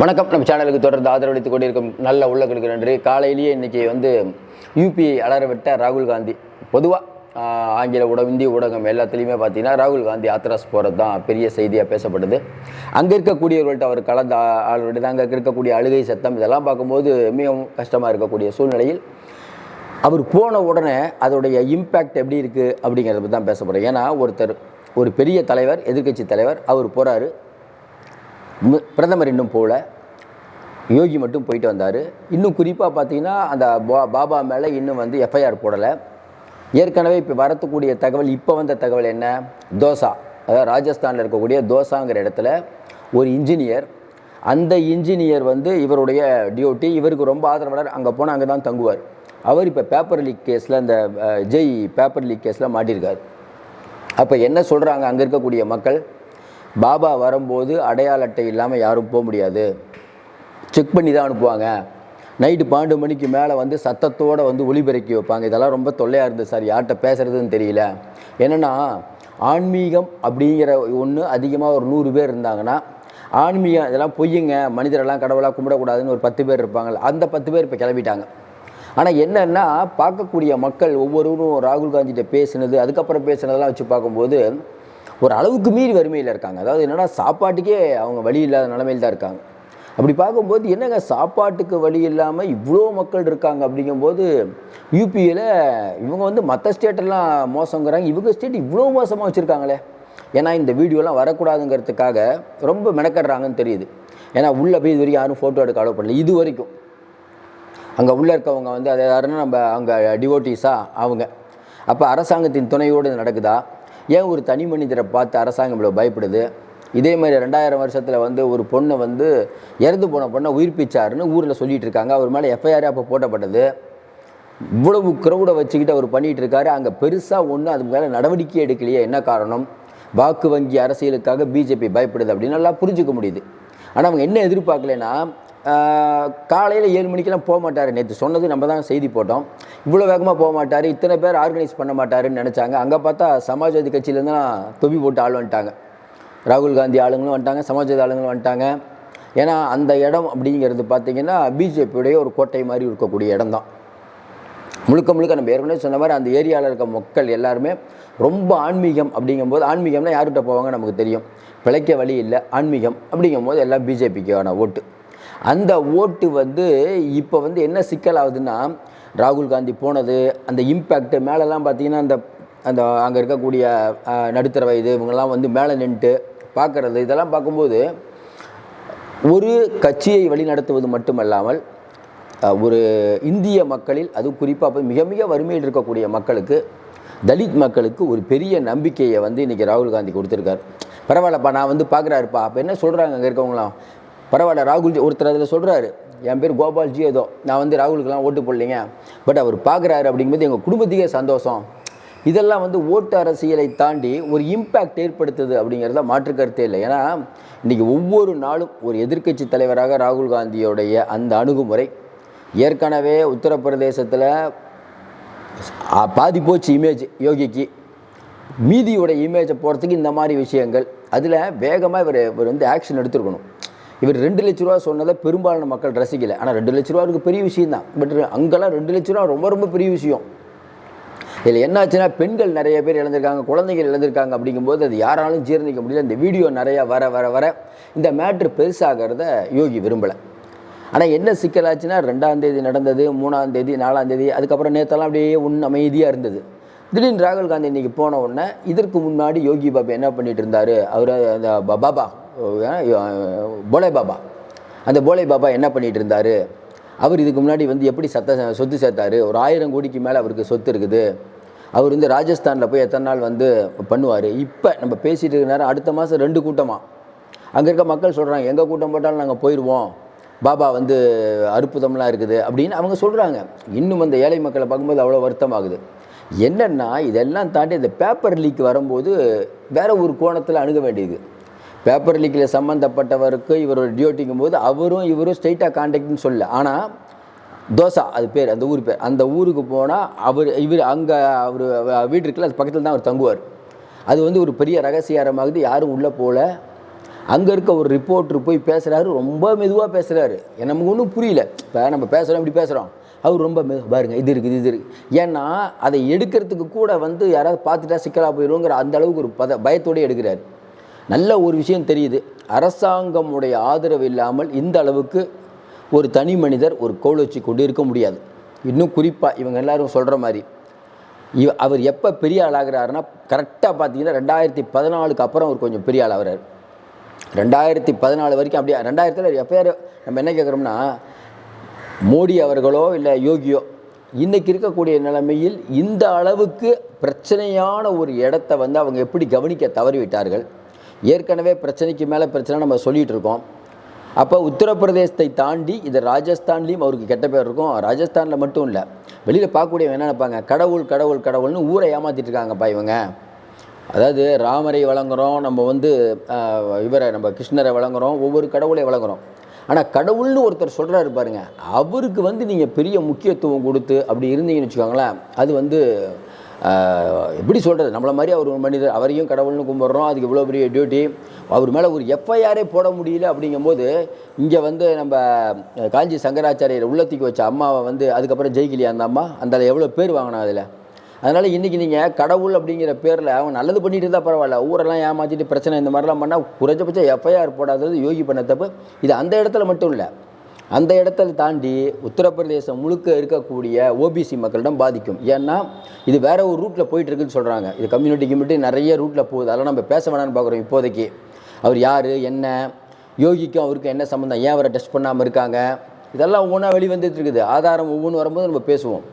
வணக்கம். நம்ம சேனலுக்கு தொடர்ந்து ஆதரவளித்துக் கொண்டிருக்கும் நல்ல உள்ளங்களுக்கு நன்றி. காலையிலேயே இன்னைக்கு வந்து யூபிஐ அலறவிட்ட ராகுல் காந்தி. பொதுவாக ஆங்கில ஊடகம் இந்திய ஊடகம் எல்லாத்துலேயுமே பார்த்தீங்கன்னா ராகுல் காந்தி ஆத்ராஸ் போகிறது தான் பெரிய செய்தியாக பேசப்படுது. அங்கே இருக்கக்கூடியவர்கள்ட்ட அவர் கலந்த ஆளுடைய அங்கே இருக்கக்கூடிய அழுகை சத்தம் இதெல்லாம் பார்க்கும்போது மிகவும் கஷ்டமாக இருக்கக்கூடிய சூழ்நிலையில் அவர் போன உடனே அதோடைய இம்பேக்ட் எப்படி இருக்குது அப்படிங்கிறத பற்றி தான் பேச போகிறேன் ஏன்னா ஒருத்தர் ஒரு பெரிய தலைவர் எதிர்க்கட்சி தலைவர் அவர் போகிறாரு பிரதமர் இன்னும் போகல யோகி மட்டும் போயிட்டு வந்தார். இன்னும் குறிப்பாக பார்த்தீங்கன்னா அந்த பா- பாபா மேலே இன்னும் வந்து எஃப்ஐஆர் போடலை. ஏற்கனவே இப்போ வரத்துக்கூடிய தகவல் இப்போ வந்த தகவல் என்ன? தோசா. அதாவது ராஜஸ்தானில் இருக்கக்கூடிய தோசாங்கிற இடத்துல ஒரு இன்ஜினியர் அந்த இன்ஜினியர் வந்து இவருடைய டியூட்டி இவருக்கு ரொம்ப ஆதரவாளர் அங்கே போனால் அங்கே தான் தங்குவார். அவர் இப்போ பேப்பர் லீக் கேஸில் அந்த ஜெய் பேப்பர் லீக் கேஸில் மாட்டியிருக்கார் அப்போ என்ன சொல்கிறாங்க அங்கே இருக்கக்கூடிய மக்கள்? பாபா வரும்போது அடையாள அட்டை இல்லாமல் யாரும் போக முடியாது. செக் பண்ணி தான் அனுப்புவாங்க. நைட்டு பன்னெண்டு மணிக்கு மேலே வந்து சத்தத்தோடு வந்து ஒளிபெருக்கி வைப்பாங்க. இதெல்லாம் ரொம்ப தொல்லையாக இருந்தது சார். யார்கிட்ட பேசுகிறதுன்னு தெரியல. என்னென்னா ஆன்மீகம் அப்படிங்கிற ஒன்று அதிகமாக ஒரு நூறு பேர் இருந்தாங்கன்னா ஆன்மீகம் இதெல்லாம் பொய்யுங்க. மனிதரெல்லாம் கடவுளாக கும்பிடக்கூடாதுன்னு ஒரு பத்து பேர் இருப்பாங்க அந்த பத்து பேர் இப்போ கிளம்பிட்டாங்க. ஆனால் என்னென்னா பார்க்கக்கூடிய மக்கள் ஒவ்வொருவரும் ராகுல் காந்திகிட்ட பேசினது அதுக்கப்புறம் பேசினதெல்லாம் வச்சு பார்க்கும்போது ஒரு அளவுக்கு மீறி வறுமையில் இருக்காங்க. அதாவது என்னென்னா சாப்பாட்டுக்கே அவங்க வழி இல்லாத நிலமையில் தான் இருக்காங்க. அப்படி பார்க்கும்போது என்னங்க சாப்பாட்டுக்கு வழி இல்லாமல் இவ்வளோ மக்கள் இருக்காங்க அப்படிங்கும்போது யூபியில் இவங்க வந்து மற்ற ஸ்டேட்டெல்லாம் மோசங்கிறாங்க. இவங்க ஸ்டேட் இவ்வளோ மோசமாக வச்சுருக்காங்களே. ஏன்னா இந்த வீடியோலாம் வரக்கூடாதுங்கிறதுக்காக ரொம்ப மெனக்கடுறாங்கன்னு தெரியுது. ஏன்னா உள்ளே போய் இது வரைக்கும் யாரும் ஃபோட்டோ எடுக்க அலோவ் பண்ணல. இது வரைக்கும். அங்கே உள்ளே இருக்கவங்க வந்து அது யாருன்னா நம்ம அங்கே டிவோட்டிஸா அவங்க. அப்போ அரசாங்கத்தின் துணையோடு இது நடக்குதா? ஏன் ஒரு தனி மனிதரை பார்த்து அரசாங்கம் இவ்வளோ பயப்படுது? இதே மாதிரி ரெண்டாயிரம் வருஷத்தில் வந்து ஒரு பொண்ணை வந்து இறந்து போன பொண்ணை உயிர்ப்பிச்சாருன்னு ஊரில் சொல்லிட்டு இருக்காங்க. அவர் மேலே எஃப்ஐஆர் அப்போ போட்டப்பட்டது. இவ்வளவு க்ரௌடை வச்சுக்கிட்டு அவர் பண்ணிட்டு இருக்காரு. அங்கே பெருசாக ஒன்றும் அதுக்கு மேலே நடவடிக்கை எடுக்கலையே. என்ன காரணம்? வாக்கு வங்கி அரசியலுக்காக பிஜேபி பயப்படுது அப்படின்னு நல்லா புரிஞ்சுக்க முடியுது. ஆனால் அவங்க என்ன எதிர்பார்க்கலைன்னா காலையில் ஏழு மணிக்கெல்லாம் போக மாட்டார். நேற்று சொன்னது நம்ம தான் செய்தி போட்டோம். இவ்வளோ வேகமாக போக மாட்டார். இத்தனை பேர் ஆர்கனைஸ் பண்ண மாட்டாருன்னு நினச்சாங்க. அங்கே பார்த்தா சமாஜ்வாதி கட்சியிலேருந்துலாம் தொப்பி போட்டு ஆள் வந்துட்டாங்க. ராகுல் காந்தி ஆளுங்களும் வந்துட்டாங்க சமாஜ்வாதி ஆளுங்களும் வந்துட்டாங்க. ஏன்னா அந்த இடம் அப்படிங்கிறது பார்த்தீங்கன்னா பிஜேபியுடைய ஒரு கோட்டை மாதிரி இருக்கக்கூடிய இடம் தான். முழுக்க முழுக்க நம்ம ஏற்கனவே சொன்ன மாதிரி அந்த ஏரியாவில் இருக்க மக்கள் எல்லாருமே ரொம்ப ஆன்மீகம் அப்படிங்கும்போது ஆன்மீகம்னா யார்கிட்ட போவாங்க நமக்கு தெரியும். பிழைக்க வழி இல்லை. ஆன்மீகம் அப்படிங்கும்போது எல்லாம் பிஜேபிக்கான ஓட்டு. அந்த ஓட்டு வந்து இப்போ வந்து என்ன சிக்கல் ஆகுதுன்னா ராகுல் காந்தி போனது அந்த இம்பேக்ட் மேலெலாம் பார்த்தீங்கன்னா அந்த அந்த அங்கே இருக்கக்கூடிய நடுத்தர வயது இவங்கெல்லாம் வந்து மேலே நின்றுட்டு பார்க்குறது இதெல்லாம் பார்க்கும்போது ஒரு கட்சியை வழிநடத்துவது மட்டுமல்லாமல் ஒரு இந்திய மக்களில் அது குறிப்பாக மிக மிக வறுமையில் இருக்கக்கூடிய மக்களுக்கு தலித் மக்களுக்கு ஒரு பெரிய நம்பிக்கையை வந்து இன்றைக்கி ராகுல் காந்தி கொடுத்துருக்காரு. பரவாயில்லப்பா நான் வந்து பார்க்குறாருப்பா அப்போ என்ன சொல்கிறாங்க அங்கே இருக்கவங்களாம் பரவாயில்ல ராகுல்ஜி ஒருத்தர் அதில் சொல்கிறாரு என் பேர் கோபால்ஜி ஏதோ. நான் வந்து ராகுலுக்கெல்லாம் ஓட்டு போடலைங்க. பட் அவர் பார்க்குறாரு அப்படிங்கும்போது எங்கள் குடும்பத்துக்கே சந்தோஷம். இதெல்லாம் வந்து ஓட்டு அரசியலை தாண்டி ஒரு இம்பேக்ட் ஏற்படுத்துது அப்படிங்கிறத மாற்று கருத்தே இல்லை. ஏன்னா இன்றைக்கி ஒவ்வொரு நாளும் ஒரு எதிர்க்கட்சி தலைவராக ராகுல் காந்தியோடைய அந்த அணுகுமுறை ஏற்கனவே உத்தரப்பிரதேசத்தில் பாதி போச்சு இமேஜ் யோகிக்கு. மீதியோட இமேஜை போகிறதுக்கு இந்த மாதிரி விஷயங்கள். அதில் வேகமாக இவர் இவர் வந்து ஆக்ஷன் எடுத்துருக்கணும். இவர் ரெண்டு லட்ச ரூபா சொன்னதை பெரும்பாலான மக்கள் ரசிக்கலை. ஆனால் ரெண்டு லட்ச ரூபாவுக்கு பெரிய விஷயம் தான் பட் அங்கெல்லாம் ரெண்டு லட்ச ரூபா ரொம்ப ரொம்ப பெரிய விஷயம். இதில் என்னாச்சுன்னா பெண்கள் நிறைய பேர் இழந்திருக்காங்க குழந்தைகள் இழந்திருக்காங்க அப்படிங்கும்போது அது யாராலும் ஜீரணிக்க முடியல. இந்த வீடியோ நிறையா வர வர வர இந்த மேட்ரு பெருசாகிறத யோகி விரும்பலை. ஆனால் என்ன சிக்கலாச்சுன்னா ரெண்டாம் தேதி நடந்தது மூணாம் தேதி நாலாம் தேதி அதுக்கப்புறம் நேற்றெல்லாம் அப்படியே உன் அமைதியாக இருந்தது. திடீர்னு ராகுல் காந்தி இன்னைக்கு போன உடனே இதற்கு முன்னாடி யோகி பாபா என்ன பண்ணிட்டு இருந்தார்? அவர் அந்த பாபா போலே பாபா. அந்த போலே பாபா என்ன பண்ணிட்டு இருந்தார்? அவர் இதுக்கு முன்னாடி வந்து எப்படி சத்த சொத்து சேர்த்தார்? ஒரு ஆயிரம் கோடிக்கு மேலே அவருக்கு சொத்து இருக்குது. அவர் வந்து ராஜஸ்தானில் போய் எத்தனை நாள் வந்து பண்ணுவார்? இப்போ நம்ம பேசிகிட்டு இருக்க நேரம் அடுத்த மாதம் ரெண்டு கூட்டமாக அங்கே இருக்க மக்கள் சொல்கிறாங்க எங்கள் கூட்டம் போட்டாலும் நாங்கள் போயிடுவோம் பாபா வந்து அற்புதம்லாம் இருக்குது. அப்படின்னு அவங்க சொல்கிறாங்க இன்னும் அந்த ஏழை மக்களை பார்க்கும்போது அவ்வளோ வருத்தமாகுது. என்னென்னா இதெல்லாம் தாண்டி இந்த பேப்பர் லீக் வரும்போது வேறு ஒரு கோணத்தில் அணுக வேண்டியது. பேப்பர் லீக்கில் சம்மந்தப்பட்டவருக்கு இவர் டியூட்டிங்கும் போது அவரும் இவரும் ஸ்ட்ரைட்டாக காண்டாக்ட்னு சொல்லல. ஆனால் தோசா அது பேர் அந்த ஊர் பேர். அந்த ஊருக்கு போனால் அவர் இவர் அங்கே அவர் வீடு இருக்குல்ல அது பக்கத்தில் தான் அவர் தங்குவார். அது வந்து ஒரு பெரிய ரகசியாரமாகுது யாரும் உள்ளே போகல அங்கே இருக்க ஒரு ரிப்போர்ட்ரு போய் பேசுகிறாரு ரொம்ப மெதுவாக பேசுகிறாரு நமக்கு ஒன்றும் புரியல. இப்போ நம்ம பேசுகிறோம் இப்படி பேசுகிறோம் அவர் ரொம்ப மெது பாருங்க இது இருக்குது இது இருக்குது ஏன்னா அதை எடுக்கிறதுக்கு கூட வந்து யாராவது பார்த்துட்டா சிக்கலாக போயிடுவோங்கிற அந்த அளவுக்கு ஒரு பத பயத்தோடய எடுக்கிறார். நல்ல ஒரு விஷயம் தெரியுது. அரசாங்கமுடைய ஆதரவு இல்லாமல் இந்த அளவுக்கு ஒரு தனி மனிதர் ஒரு கோல் வச்சு கொண்டு இருக்க முடியாது. இன்னும் குறிப்பாக இவங்க எல்லாரும் சொல்கிற மாதிரி. இவ அவர் எப்போ பெரிய ஆளாகிறாருன்னா கரெக்டாக பார்த்தீங்கன்னா ரெண்டாயிரத்தி பதினாலுக்கு அப்புறம் அவர் கொஞ்சம் பெரிய ஆள் ஆகிறார். ரெண்டாயிரத்தி பதினாலு வரைக்கும் அப்படியே ரெண்டாயிரத்தில் எப்பயாரு நம்ம என்ன கேட்குறோம்னா மோடி அவர்களோ இல்லை யோகியோ இன்றைக்கி இருக்கக்கூடிய நிலைமையில் இந்த அளவுக்கு பிரச்சனையான ஒரு இடத்த வந்து அவங்க எப்படி கவனிக்க தவறிவிட்டார்கள்? ஏற்கனவே பிரச்சனைக்கு மேலே பிரச்சனை நம்ம சொல்லிகிட்டு இருக்கோம். அப்போ உத்தரப்பிரதேசத்தை தாண்டி இது ராஜஸ்தான்லேயும் அவருக்கு கெட்ட பேர் இருக்கும். ராஜஸ்தானில் மட்டும் இல்லை. வெளியில் பார்க்கக்கூடியவங்க என்ன நினைப்பாங்க? கடவுள் கடவுள் கடவுள்னு ஊரை ஏமாற்றிட்டு இருக்காங்கப்பா இவங்க. அதாவது ராமரை வழங்குகிறோம் நம்ம வந்து இவரை நம்ம கிருஷ்ணரை வழங்குறோம் ஒவ்வொரு கடவுளை வழங்குறோம். ஆனால் கடவுள்னு ஒருத்தர் சொல்கிறாரு பாருங்க அவருக்கு வந்து நீங்கள் பெரிய முக்கியத்துவம் கொடுத்து அப்படி இருந்தீங்கன்னு வச்சுக்கோங்களேன் அது வந்து எப்படி சொல்கிறது நம்மளை மாதிரி அவர் ஒரு மனிதர் அவரையும் கடவுள்னு கும்பிட்றோம். அதுக்கு இவ்வளோ பெரிய டியூட்டி அவர் மேலே ஒரு எஃப்ஐஆரே போட முடியல அப்படிங்கும்போது இங்கே வந்து நம்ம காஞ்சி சங்கராச்சாரியர் உள்ளத்துக்கு வச்ச அம்மாவை வந்து அதுக்கப்புறம் ஜெயிக்கலையா அந்த அம்மா? அந்த எவ்வளோ பேர் வாங்கினா அதில்? அதனால் இன்றைக்கி நீங்கள் கடவுள் அப்படிங்கிற பேரில் அவன் நல்லது பண்ணிட்டு இருந்தால் பரவாயில்ல. ஊரெல்லாம் ஏமாற்றிட்டு பிரச்சனை இந்த மாதிரிலாம் பண்ணால் குறைஞ்சபட்சம் எஃப்ஐஆர் போடாதது யோகி பண்ண தப்பு. இது அந்த இடத்துல மட்டும் இல்லை. அந்த இடத்துல தாண்டி உத்தரப்பிரதேசம் முழுக்க இருக்கக்கூடிய ஓபிசி மக்களிடம் பாதிக்கும். ஏன்னா இது வேற ஒரு ரூட்டில் போயிட்டு இருக்குன்னு சொல்கிறாங்க இது கம்யூனிட்டி கம்யூனிட்டி நிறைய ரூட்டில் போகுது. அதெல்லாம் நம்ம பேச வேணாம்னு பார்க்குறோம் இப்போதைக்கு. அவர் யார் என்ன யோகிக்கும் அவருக்கும் என்ன சம்மந்தம் ஏன் அவரை டெஸ்ட் பண்ணாமல் இருக்காங்க? இதெல்லாம் ஒவ்வொன்றா வெளிவந்துட்டு இருக்குது. ஆதாரம் ஒவ்வொன்று வரும்போது நம்ம பேசுவோம்.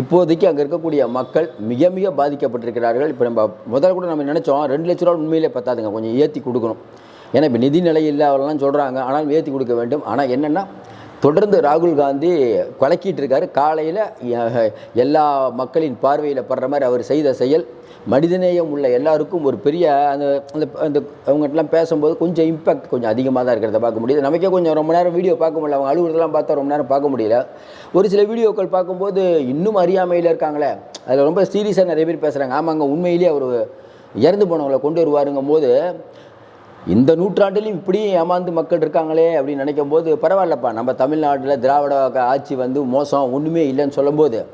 இப்போதைக்கு அங்கே இருக்கக்கூடிய மக்கள் மிக மிக பாதிக்கப்பட்டிருக்கிறார்கள். இப்போ நம்ம முதல்ல கூட நம்ம நினச்சோம் ரெண்டு லட்ச ரூபா உண்மையிலே பத்தாதுங்க. கொஞ்சம் ஏற்றி கொடுக்கணும். ஏன்னா இப்போ நிதி நிலை இல்லை அவரெல்லாம் சொல்கிறாங்க ஆனால் ஏற்றி கொடுக்க வேண்டும். ஆனால் என்னென்னா தொடர்ந்து ராகுல் காந்தி குலக்கிட்டு இருக்காரு. காலையில் எல்லா மக்களின் பார்வையில் படுற மாதிரி அவர் செய்த செயல் மனிதநேயம் உள்ள எல்லாருக்கும் ஒரு பெரிய அந்த அந்த அந்த அவங்ககிட்டலாம் பேசும்போது கொஞ்சம் இம்பேக்ட் கொஞ்சம் அதிகமாக தான் இருக்கிறத பார்க்க முடியுது. நமக்கே கொஞ்சம் ரொம்ப நேரம் வீடியோ பார்க்க முடியல. அவங்க அலுவலகத்தெல்லாம் பார்த்தா ரொம்ப நேரம் பார்க்க முடியல. ஒரு சில வீடியோக்கள் பார்க்கும்போது இன்னும் அறியாமையில் இருக்காங்களே. அதில் ரொம்ப சீரியஸாக நிறைய பேர் பேசுகிறாங்க ஆமாங்க உண்மையிலேயே அவர் இறந்து போனவங்களை கொண்டு வருவாருங்கும் போது இந்த நூற்றாண்டிலும் இப்படியும் ஏமாந்து மக்கள் இருக்காங்களே அப்படின்னு நினைக்கும் போது பரவாயில்லப்பா நம்ம தமிழ்நாட்டில் திராவிட ஆட்சி வந்து மோசம் ஒன்றுமே இல்லைன்னு சொல்லும்போது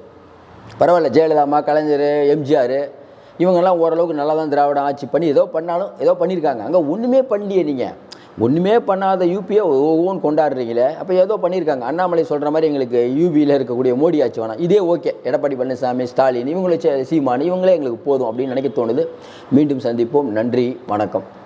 பரவாயில்ல ஜெயலலிதாம்மா கலைஞர் எம்ஜிஆர் இவங்கெல்லாம் ஓரளவுக்கு நல்லா தான் திராவிட ஆட்சி பண்ணி ஏதோ பண்ணாலும் ஏதோ பண்ணியிருக்காங்க. அங்கே ஒன்றுமே பண்ணலையே நீங்கள் ஒன்றுமே பண்ணாத யூபியை ஒவ்வொன்று கொண்டாடுறீங்களே அப்போ ஏதோ பண்ணியிருக்காங்க. அண்ணாமலை சொல்கிற மாதிரி எங்களுக்கு யூபியில் இருக்கக்கூடிய மோடி ஆட்சி வேணாம். இதே ஓகே. எடப்பாடி பழனிசாமி ஸ்டாலின் இவங்களே சே- சீமான் இவங்களே எங்களுக்கு போதும் அப்படின்னு நினைக்க தோணுது. மீண்டும் சந்திப்போம். நன்றி வணக்கம்.